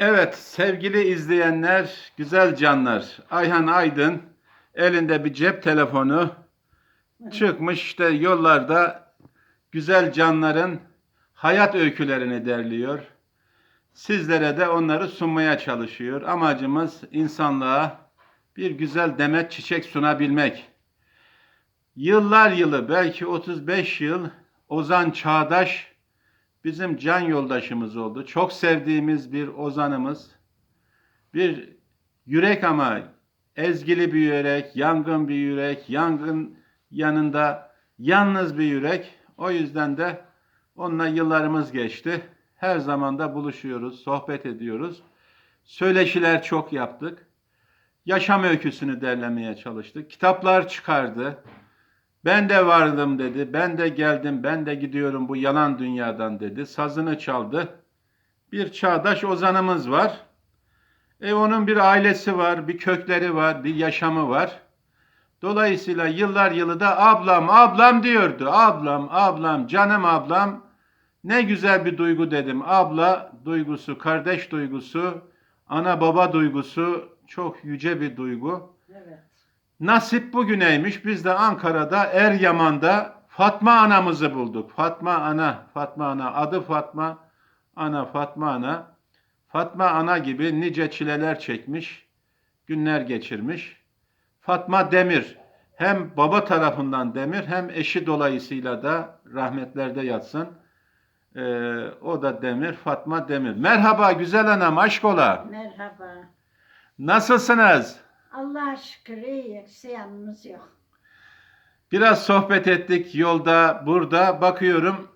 Evet sevgili izleyenler, güzel canlar. Ayhan Aydın elinde bir cep telefonu çıkmış işte yollarda güzel canların hayat öykülerini derliyor. Sizlere de onları sunmaya çalışıyor. Amacımız insanlığa bir güzel demet çiçek sunabilmek. Yıllar yılı belki 35 yıl Ozan Çağdaş bizim can yoldaşımız oldu. Çok sevdiğimiz bir ozanımız. Bir yürek ama ezgili bir yürek, yangın bir yürek, yangın yanında yalnız bir yürek. O yüzden de onunla yıllarımız geçti. Her zaman da buluşuyoruz, sohbet ediyoruz. Söyleşiler çok yaptık. Yaşam öyküsünü derlemeye çalıştık. Kitaplar çıkardı. Ben de vardım dedi. Ben de geldim. Ben de gidiyorum bu yalan dünyadan dedi. Sazını çaldı. Bir çağdaş ozanımız var. E onun bir ailesi var, bir kökleri var, bir yaşamı var. Dolayısıyla yıllar yılı da ablam, ablam diyordu. Ablam, ablam, canım ablam. Ne güzel bir duygu dedim. Abla duygusu, kardeş duygusu, ana baba duygusu çok yüce bir duygu. Nasip bugüneymiş. Biz de Ankara'da Eryaman'da Fatma anamızı bulduk. Fatma ana, Fatma ana. Adı Fatma, ana Fatma ana. Fatma ana gibi nice çileler çekmiş, günler geçirmiş. Fatma Demir, hem baba tarafından Demir hem eşi dolayısıyla da rahmetlerde yatsın. Ee, o da Demir, Fatma Demir. Merhaba güzel anam, aşk ola. Merhaba. Nasılsınız? Allah'a şükür iyi. Ziyanımız yok. Biraz sohbet ettik yolda, burada. Bakıyorum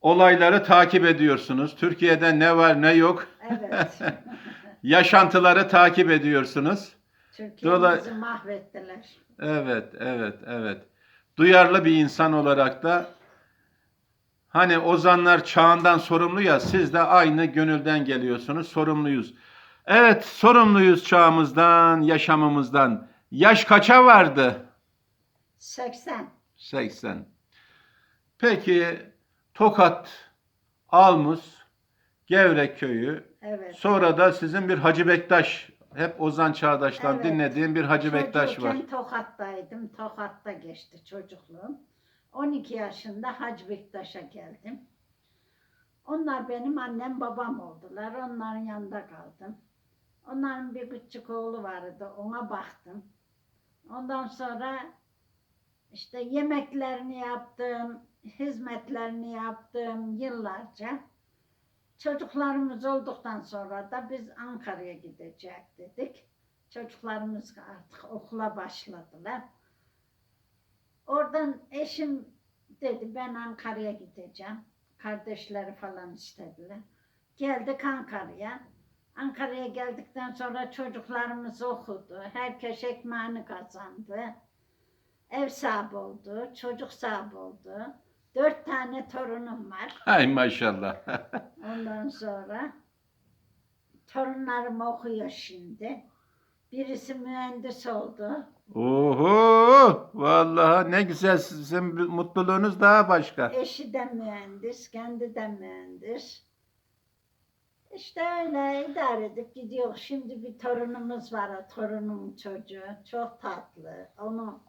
olayları takip ediyorsunuz. Türkiye'de ne var ne yok. Evet. Yaşantıları takip ediyorsunuz. Türkiye'mizi mahvettiler. Evet, evet, evet. Duyarlı bir insan olarak da hani ozanlar çağından sorumlu ya siz de aynı gönülden geliyorsunuz. Sorumluyuz. Evet, sorumluyuz çağımızdan, yaşamımızdan. Yaş kaça vardı? 80. 80. Peki Tokat, Almus, Gevrek köyü. Evet. Sonra da sizin bir Hacı Bektaş, hep Ozan Çağdaş'tan Evet. dinlediğim bir Hacı Bektaş var. Çocukken Tokat'taydım. Tokat'ta geçti çocukluğum. 12 yaşında Hacı Bektaş'a geldim. Onlar benim annem babam oldular. Onların yanında kaldım. Onların bir küçük oğlu vardı. Ona baktım. Ondan sonra işte yemeklerini yaptım, hizmetlerini yaptım yıllarca. Çocuklarımız olduktan sonra da biz Ankara'ya gidecek dedik. Çocuklarımız artık okula başladılar. Oradan eşim dedi ben Ankara'ya gideceğim. Kardeşleri falan istediler. Geldik Ankara'ya. Ankara'ya geldikten sonra çocuklarımız okudu. Herkes ekmeğini kazandı. Ev sahibi oldu, çocuk sahibi oldu. Dört tane torunum var. Ay maşallah. Ondan sonra torunlarım okuyor şimdi. Birisi mühendis oldu. Oho! Vallahi ne güzel sizin mutluluğunuz daha başka. Eşi de mühendis, kendi de mühendis. İşte öyle idare edip gidiyor. Şimdi bir torunumuz var, o torunumun çocuğu. Çok tatlı. Onu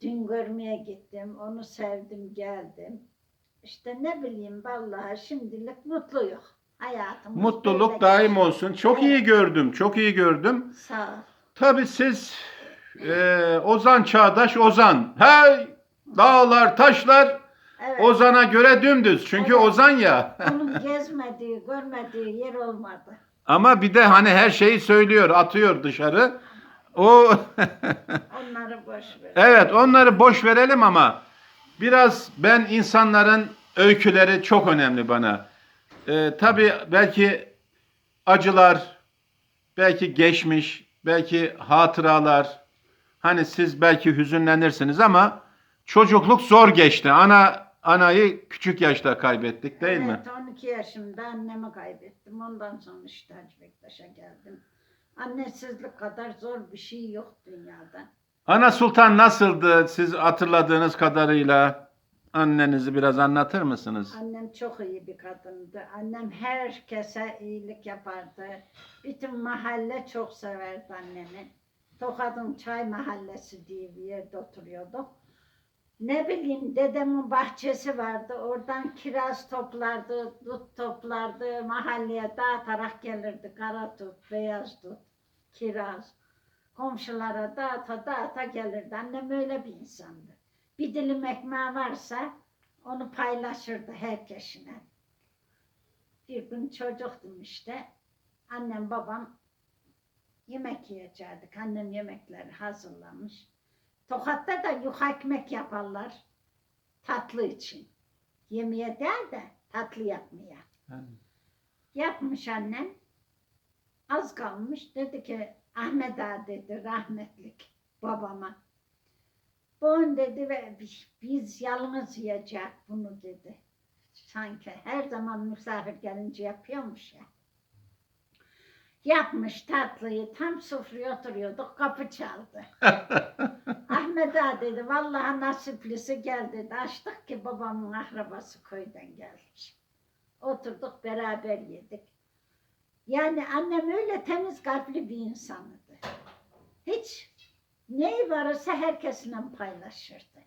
dün görmeye gittim. Onu sevdim, geldim. İşte ne bileyim vallahi şimdilik mutluyum. Hayatımız böyle Mutluluk daim geçiyor. olsun. Çok iyi gördüm, çok iyi gördüm. Sağ ol. Tabii siz e, Ozan Çağdaş Ozan. Hey! Dağlar, taşlar Evet. Ozan'a göre dümdüz. Çünkü Evet. Ozan ya. Onun gezmediği, görmediği yer olmadı. Ama bir de hani her şeyi söylüyor, atıyor dışarı. O Onları boş ver. Evet, onları boş verelim ama biraz ben insanların öyküleri çok önemli bana. Ee, tabii belki acılar, belki geçmiş, belki hatıralar. Hani siz belki hüzünlenirsiniz ama çocukluk zor geçti. Ana anayı küçük yaşta kaybettik değil mi? Evet, 12 yaşımda annemi kaybettim. Ondan sonra işte Hacı Bektaş'a geldim. Annesizlik kadar zor bir şey yok dünyada. Ana Sultan nasıldı siz hatırladığınız kadarıyla? annenizi biraz anlatır mısınız? Annem çok iyi bir kadındı. Annem herkese iyilik yapardı. Bütün mahalle çok severdi annemi. Tokat'ın çay mahallesi diye bir yerde oturuyorduk. Ne bileyim dedemin bahçesi vardı. Oradan kiraz toplardı, dut toplardı. Mahalleye dağıtarak gelirdi. Kara dut, beyaz dut, kiraz. Komşulara dağıta dağıta gelirdi. Annem öyle bir insandı. Bir dilim ekmeği varsa onu paylaşırdı herkesine. Bir gün çocuktum işte. Annem babam yemek yiyecektik. Annem yemekleri hazırlamış. Tokat'ta da yuha ekmek yaparlar. Tatlı için. Yemeğe değil de tatlı yapmaya. Yapmış annem. Az kalmış. Dedi ki Ahmet ağa dedi rahmetlik babama. Bon dedi ve biz- biz yalnız yiyecek bunu dedi. Sanki her zaman misafir gelince yapıyormuş ya. Yapmış tatlıyı tam sofraya oturuyorduk kapı çaldı. Ahmet ağa dedi vallahi nasiplisi geldi dedi. Açtık ki babamın akrabası köyden gelmiş. Oturduk beraber yedik. Yani annem öyle temiz kalpli bir insanıydı. Hiç neyi varsa herkesle paylaşırdı.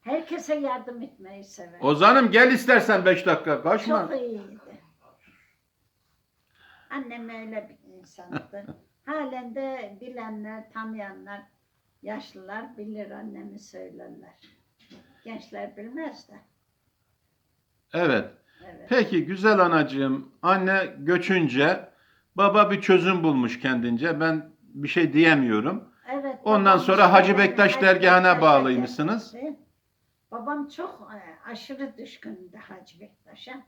Herkese yardım etmeyi severdi. Ozan'ım gel istersen 5 dakika kaçma. Çok iyiydi. Annem öyle bir insandı. Halen de bilenler, tanıyanlar, yaşlılar bilir annemi söylerler. Gençler bilmez de. Evet. Evet. Peki güzel anacığım anne göçünce baba bir çözüm bulmuş kendince. Ben bir şey diyemiyorum. Evet. Ondan sonra Hacı Bektaş dergahına bağlıymışsınız. Babam çok e, aşırı düşkündü Hacı Bektaş'a.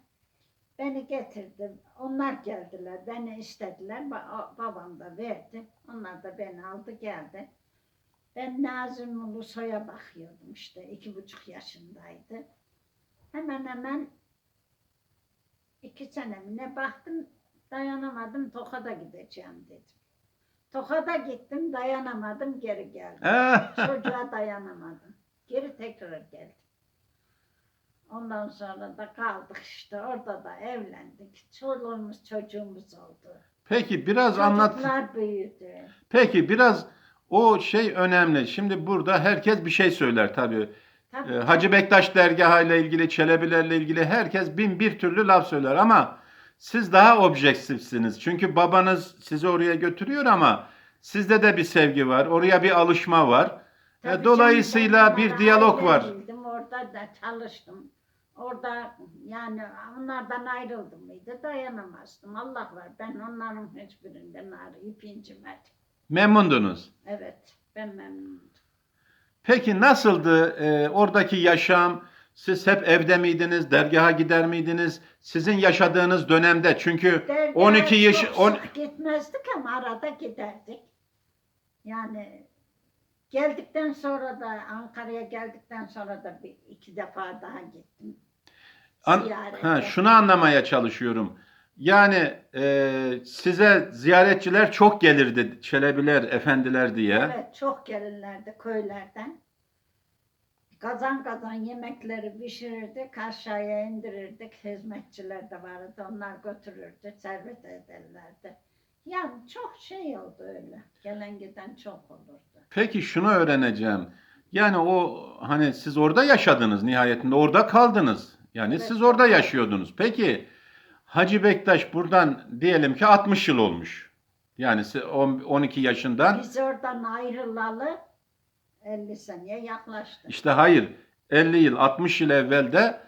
Beni getirdi. Onlar geldiler. Beni istediler. Ba- babam da verdi. Onlar da beni aldı geldi. Ben Nazım Ulusoy'a bakıyordum işte. iki buçuk yaşındaydı. Hemen hemen iki senemine baktım. Dayanamadım. Tokat'a gideceğim dedim. Tokat'a gittim. Dayanamadım. Geri geldim. Eh, Çocuğa dayanamadım. Geri tekrar geldim. Ondan sonra da kaldık işte orada da evlendik. Çoluğumuz çocuğumuz oldu. Peki biraz anlat. Çocuklar büyüdü. Peki biraz o şey önemli. Şimdi burada herkes bir şey söyler tabii. Tabii Ee, Hacı Bektaş dergahı ile ilgili, Çelebilerle ilgili herkes bin bir türlü laf söyler ama siz daha objektifsiniz. Çünkü babanız sizi oraya götürüyor ama sizde de bir sevgi var. Oraya bir alışma var. Tabii E, dolayısıyla canım, bir diyalog var. ayrıldım, Orada da çalıştım. Orada yani onlardan ayrıldım mıydı dayanamazdım. Allah var ben onların hiçbirinden arayıp incimedim. Memnundunuz. Evet ben memnunum. Peki nasıldı e, oradaki yaşam? Siz hep evde miydiniz? Dergaha gider miydiniz? Sizin yaşadığınız dönemde çünkü Dergaha 12 yaş çok on- sık gitmezdik ama arada giderdik. Yani geldikten sonra da Ankara'ya geldikten sonra da bir iki defa daha gittim. An- Ziyarete. ha, şunu anlamaya çalışıyorum. Yani e, size ziyaretçiler çok gelirdi, Çelebiler, efendiler diye. Evet çok gelirlerdi köylerden. Kazan kazan yemekleri pişirirdik, aşağıya indirirdik. Hizmetçiler de vardı, onlar götürürdü, servis ederlerdi. Yani çok şey oldu öyle. Gelen giden çok olurdu. Peki şunu öğreneceğim. Yani o hani siz orada yaşadınız nihayetinde, orada kaldınız. Yani Evet, siz orada yaşıyordunuz. Peki Hacı Bektaş buradan diyelim ki 60 yıl olmuş. Yani siz on- 12 yaşından. Biz oradan ayrılalı 50 seneye yaklaştı. İşte hayır 50 yıl 60 yıl evvelde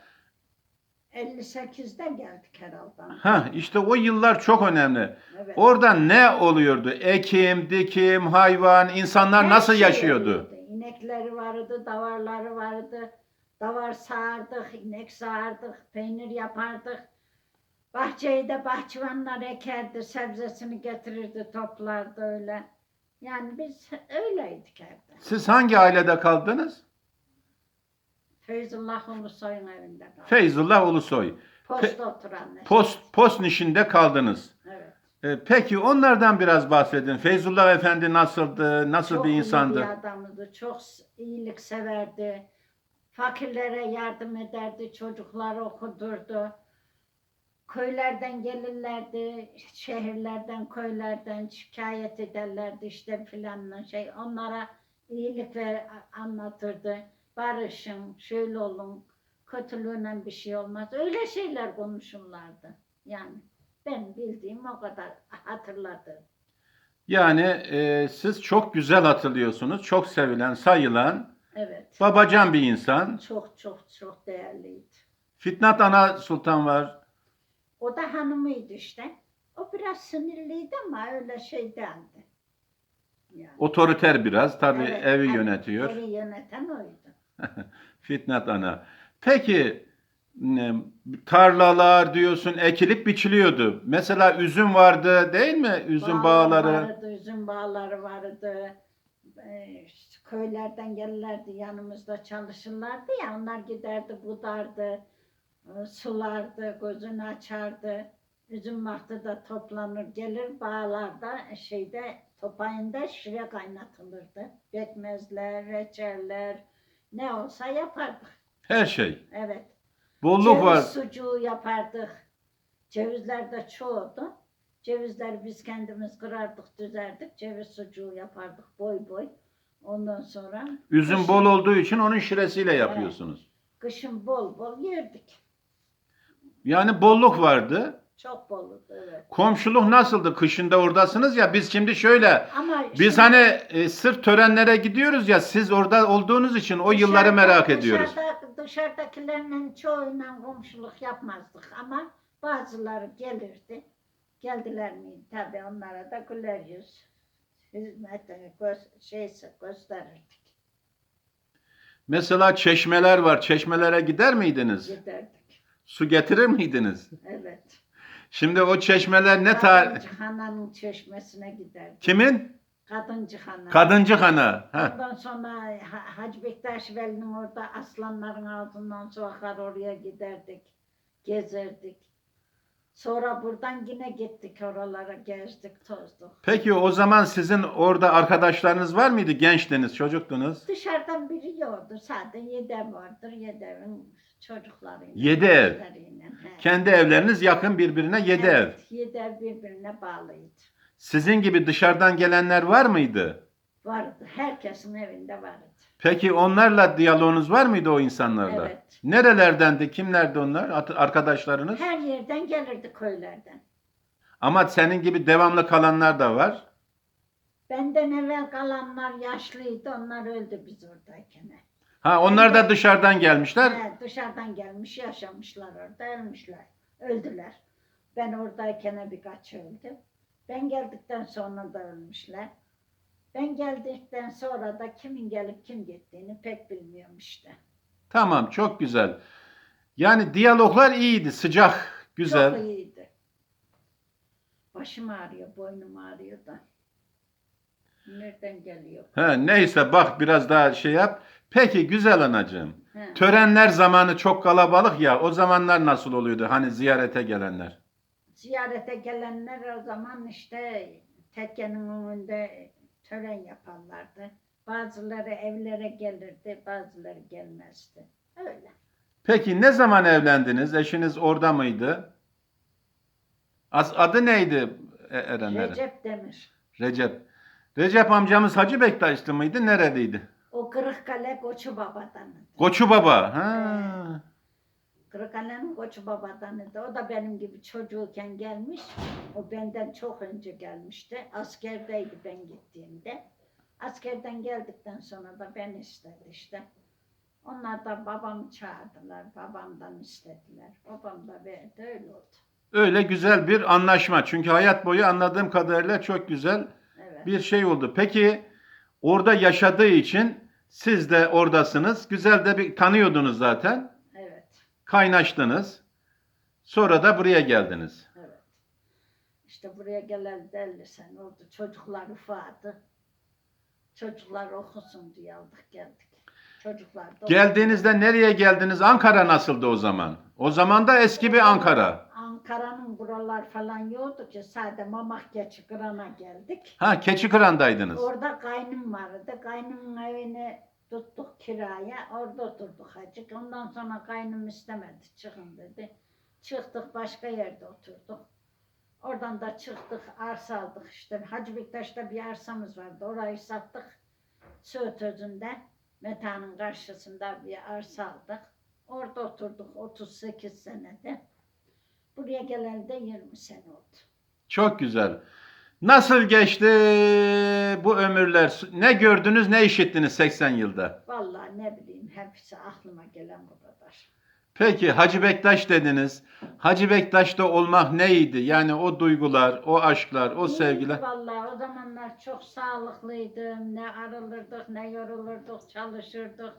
58'de geldik herhalde. ha işte o yıllar çok önemli. Evet. Orada ne oluyordu? Ekim, dikim, hayvan, insanlar Her nasıl şey yaşıyordu? oluyordu. İnekleri vardı, davarları vardı. Davar sağardık, inek sağardık, peynir yapardık. Bahçeyi de bahçıvanlar ekerdi, sebzesini getirirdi, toplardı öyle. Yani biz öyleydik evde. Siz hangi ailede kaldınız? Feyzullah Ulusoy'un evinde kaldık. Feyzullah Ulusoy. Posta oturanlar. Post, Postniş'inde kaldınız. Evet. E, peki onlardan biraz bahsedin. Feyzullah Efendi nasıldı? Nasıl Çok bir iyi insandı? bir adamdı, çok iyilik severdi. Fakirlere yardım ederdi, çocukları okudurdu. Köylerden gelirlerdi, şehirlerden, köylerden şikayet ederlerdi işte filanla şey. Onlara iyilik ver, anlatırdı. Barışın, şöyle olun, kötülüğüne bir şey olmaz. Öyle şeyler konuşurlardı. Yani ben bildiğim o kadar hatırladım. Yani e, siz çok güzel hatırlıyorsunuz. Çok sevilen, sayılan, Evet. babacan bir insan. Çok çok çok değerliydi. Fitnat Ana Sultan var. O da hanımıydı işte. O biraz sinirliydi ama öyle şey değildi. Yani. Otoriter biraz. Tabii Evet, evi evet, yönetiyor. Evi yöneten oydu. Fitnat Ana. Peki tarlalar diyorsun ekilip biçiliyordu. Mesela üzüm vardı değil mi? Üzüm bağları. Vardı, üzüm bağları vardı. İşte köylerden gelirlerdi yanımızda çalışırlardı ya onlar giderdi budardı, e, sulardı, gözünü açardı. Üzüm vakti de toplanır gelir bağlarda e, şeyde topayında şire kaynatılırdı. Pekmezler, reçeller ne olsa yapardık. Her şey. Evet. Bolluk Ceviz var. sucuğu yapardık. Cevizler de çoğuldu. Cevizleri biz kendimiz kırardık, düzerdik. Ceviz sucuğu yapardık boy boy. Ondan sonra Üzüm kışın- bol olduğu için onun şiresiyle yapıyorsunuz. kışın bol bol yerdik. Yani bolluk vardı. Çok boldu evet. Komşuluk nasıldı? Kışında oradasınız ya biz şimdi şöyle Ama biz şimdi hani e, sırf törenlere gidiyoruz ya siz orada olduğunuz için o yılları dışarıda- merak ediyoruz. Dışarıda, dışarıdakilerinin çoğuyla komşuluk yapmazdık ama bazıları gelirdi. Geldiler mi tabii onlara da güler yüz hizmetini göz, şeysi gösterirdik. Mesela çeşmeler var. Çeşmelere gider miydiniz? Giderdik. Su getirir miydiniz? Evet. Şimdi o çeşmeler ne tar... Kadıncı Hana'nın çeşmesine giderdik. Kimin? Kadıncı Hana. Kadıncı Han'a. Heh. Ondan sonra Ha- Hacı Bektaş Veli'nin orada aslanların altından su akar oraya giderdik. Gezerdik. Sonra buradan yine gittik oralara gezdik tozduk. Peki o zaman sizin orada arkadaşlarınız var mıydı? Gençtiniz, çocuktunuz. Dışarıdan biri yoktu. Sadece yedi ev vardır. Yedi evin çocuklarıyla. Yedi ev. gençleriyle, he. Kendi evleriniz yakın birbirine yedi ev. Evet, Yedi ev birbirine bağlıydı. Sizin gibi dışarıdan gelenler var mıydı? Vardı. Herkesin evinde vardı. Peki onlarla diyaloğunuz var mıydı o insanlarla? Evet. Nerelerdendi? Kimlerdi onlar? At- Arkadaşlarınız? Her yerden gelirdi köylerden. Ama senin gibi devamlı kalanlar da var. Benden evvel kalanlar yaşlıydı. Onlar öldü biz oradayken. Ha onlar da dışarıdan gelmişler. He, dışarıdan gelmiş yaşamışlar orada ölmüşler. Öldüler. Ben oradayken birkaç öldü. Ben geldikten sonra da ölmüşler. Ben geldikten sonra da kimin gelip kim gittiğini pek bilmiyorum işte. Tamam, çok güzel. Yani diyaloglar iyiydi, sıcak, güzel. Çok iyiydi. Başım ağrıyor, boynum ağrıyor da. Nereden geliyor? He, neyse bak biraz daha şey yap. Peki güzel anacığım. He. Törenler zamanı çok kalabalık ya. O zamanlar nasıl oluyordu? Hani ziyarete gelenler. Ziyarete gelenler o zaman işte tekkenin önünde tören yaparlardı. Bazıları evlere gelirdi, bazıları gelmezdi. Öyle. Peki ne zaman evlendiniz? Eşiniz orada mıydı? As- Adı neydi E- Erenlerin? Recep Demir. Recep. Recep amcamız Hacı Bektaşlı mıydı? Neredeydi? O Kırıkkale Koçu Babadan'ı. Koçu Baba. Ha. Kırıkkale'nin Koçu Babadan'ıydı. O da benim gibi çocuğuken gelmiş. O benden çok önce gelmişti. Askerdeydi ben gittiğimde. Askerden geldikten sonra da ben istedi işte. Onlar da babamı çağırdılar. Babamdan istediler. Babam da verdi. Öyle oldu. Öyle güzel bir anlaşma. Çünkü hayat boyu anladığım kadarıyla çok güzel Evet. bir şey oldu. Peki orada yaşadığı için siz de oradasınız. Güzel de bir tanıyordunuz zaten. Kaynaştınız. Sonra da buraya geldiniz. Evet. İşte buraya gelen belli sen oldu. Çocuklar ufadı. Çocuklar okusun diye aldık geldik. Çocuklar da Geldiğinizde nereye geldiniz? Ankara nasıldı o zaman? O zaman da eski bir Ankara. Ankara'nın buralar falan yoktu ki sadece Mamak geçi Kıran'a geldik. Ha Keçikıran'daydınız. Orada kaynım vardı. Kaynımın evini tuttuk kiraya. Orada oturduk hacık. Ondan sonra kaynım istemedi. Çıkın dedi. Çıktık başka yerde oturduk. Oradan da çıktık arsa aldık işte. Hacı Bektaş'ta bir arsamız vardı. Orayı sattık. Söğüt özünde. Meta'nın karşısında bir arsa aldık. Orada oturduk 38 senede. Buraya geleli de 20 sene oldu. Çok güzel. Nasıl geçti bu ömürler? Ne gördünüz, ne işittiniz 80 yılda? Vallahi ne bileyim hepsi aklıma gelen bu kadar. Peki Hacı Bektaş dediniz. Hacı Bektaş'ta olmak neydi? Yani o duygular, o aşklar, o İyiydi sevgiler. Vallahi o zamanlar çok sağlıklıydım. Ne arılırdık, ne yorulurduk, çalışırdık.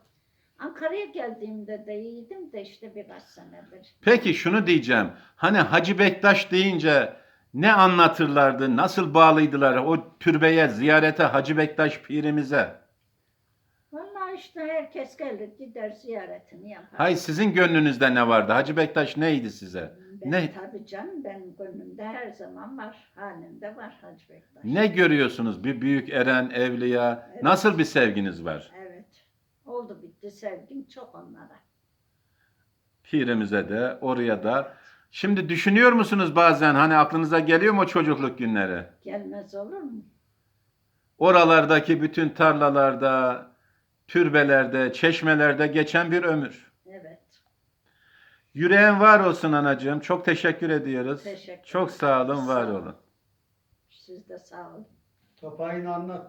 Ankara'ya geldiğimde de iyiydim de işte birkaç senedir. Peki şunu diyeceğim. Hani Hacı Bektaş deyince ne anlatırlardı? Nasıl bağlıydılar o türbeye, ziyarete, Hacı Bektaş pirimize? Vallahi işte herkes gelir gider ziyaretini yapar. Hay sizin gönlünüzde ne vardı? Hacı Bektaş neydi size? Ben ne- tabii canım benim gönlümde her zaman var. Halimde var Hacı Bektaş. Ne görüyorsunuz? Bir büyük eren, evliya. Evet. Nasıl bir sevginiz var? Evet. Oldu bitti sevgim çok onlara. Pirimize de, oraya da. Şimdi düşünüyor musunuz bazen hani aklınıza geliyor mu o çocukluk günleri? Gelmez olur mu? Oralardaki bütün tarlalarda, türbelerde, çeşmelerde geçen bir ömür. Evet. Yüreğin var olsun anacığım. Çok teşekkür ediyoruz. Teşekkür Çok sağ olun, var Sağ olun. olun. Siz de sağ olun. Topayını anlat